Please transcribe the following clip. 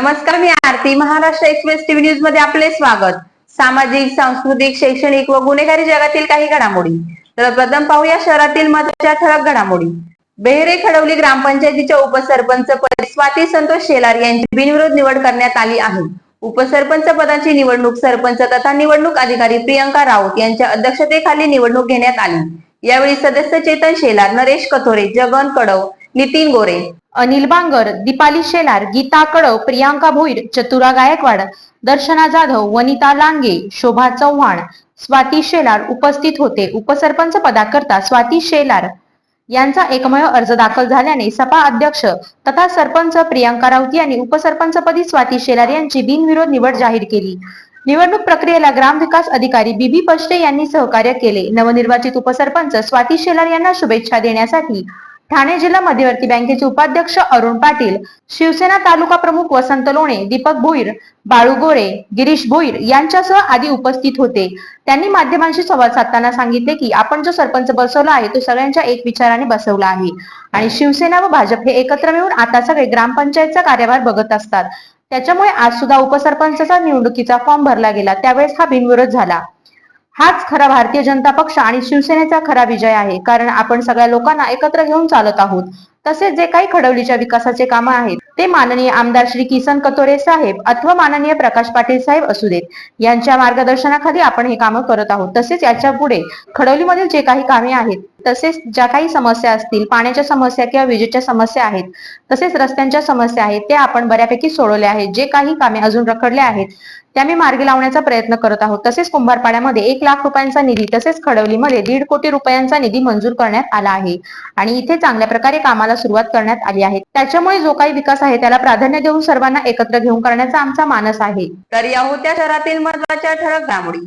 नमस्कार मी Aarti. Maharashtra express TV न्यूजमध्ये आपले स्वागत. सामाजिक सांस्कृतिक शैक्षणिक व गुन्हेगारी जगातील काही घडामोडी. तर प्रथम पाहूया शहरातील महत्त्वाच्या ठळक घडामोडी. बेहरे खडवली ग्रामपंचायतीच्या उपसरपंच पद स्वाती संतोष शेलार यांची बिनविरोध निवड करण्यात आली आहे. उपसरपंच पदाची निवडणूक सरपंच तथा निवडणूक अधिकारी प्रियंका राऊत यांच्या अध्यक्षतेखाली निवडणूक घेण्यात आली. यावेळी सदस्य चेतन शेलार नरेश कथोरे जगन कडव नितीन गोरे अनिल बांगर दीपाली शेलार गीता कडव प्रियांका भोईर चतुरा गायकवाड दर्शना जाधव वनिता लांगे शोभा चव्हाण स्वाती शेलार उपस्थित होते. उपसरपंच पदाकरता स्वाती शेलार यांचा एकमेव अर्ज दाखल झाल्याने सपा अध्यक्ष तथा सरपंच प्रियांका राऊत यांनी उपसरपंचपदी स्वाती शेलार यांची बिनविरोध निवड जाहीर केली. निवडणूक प्रक्रियेला ग्रामविकास अधिकारी बीबी पष्टे यांनी सहकार्य केले. नवनिर्वाचित उपसरपंच स्वाती शेलार यांना शुभेच्छा देण्यासाठी ठाणे जिल्हा मध्यवर्ती बँकेचे उपाध्यक्ष अरुण पाटील शिवसेना तालुका प्रमुख वसंत लोणे दीपक भोईर बाळू गोरे गिरीश भोईर यांच्यासह आदी उपस्थित होते. त्यांनी माध्यमांशी संवाद साधताना सांगितले की आपण जो सरपंच बसवला आहे तो सगळ्यांच्या एक विचाराने बसवला आहे. आणि शिवसेना व भाजप हे एकत्र मिळून आता सगळे ग्रामपंचायतचा कार्यभार बघत असतात. त्याच्यामुळे आज सुद्धा उपसरपंचचा निवडणुकीचा फॉर्म भरला गेला. त्यावेळेस हा बिनविरोध झाला. हाच खरा भारतीय जनता पक्ष आणि शिवसेनेचा खरा विजय आहे. कारण आपण सगळ्या लोकांना एकत्र घेऊन चालत आहोत. तसेच जे काही खडवलीच्या विकासाचे काम आहेत ते माननीय आमदार श्री किसन कतोरे साहेब अथवा माननीय प्रकाश पाटील साहेब असू देत. यांच्या मार्गदर्शनाखाली आपण हे कामं करत आहोत. तसेच याच्यापुढे खडवलीमधील जे काही कामे आहेत तसेच ज्या काही समस्या असतील पाण्याच्या समस्या किंवा विजेच्या समस्या आहेत तसेच रस्त्यांच्या समस्या आहेत त्या आपण बऱ्यापैकी सोडवल्या आहेत. जे काही कामे अजून रखडले आहेत त्या मी मार्गी लावण्याचा प्रयत्न करत आहोत. तसेच कुंभारपाड्यामध्ये एक लाख रुपयांचा निधी तसेच खडवलीमध्ये दीड कोटी रुपयांचा निधी मंजूर करण्यात आला आहे. आणि इथे चांगल्या प्रकारे कामाला सुरुवात करण्यात आली आहे. त्याच्यामुळे जो काही विकास आहे त्याला प्राधान्य देऊन सर्वांना एकत्र घेऊन करण्याचा आमचा मानस आहे. तर या होत्या शहरातील महत्त्वाच्या ठळक घडामोडी.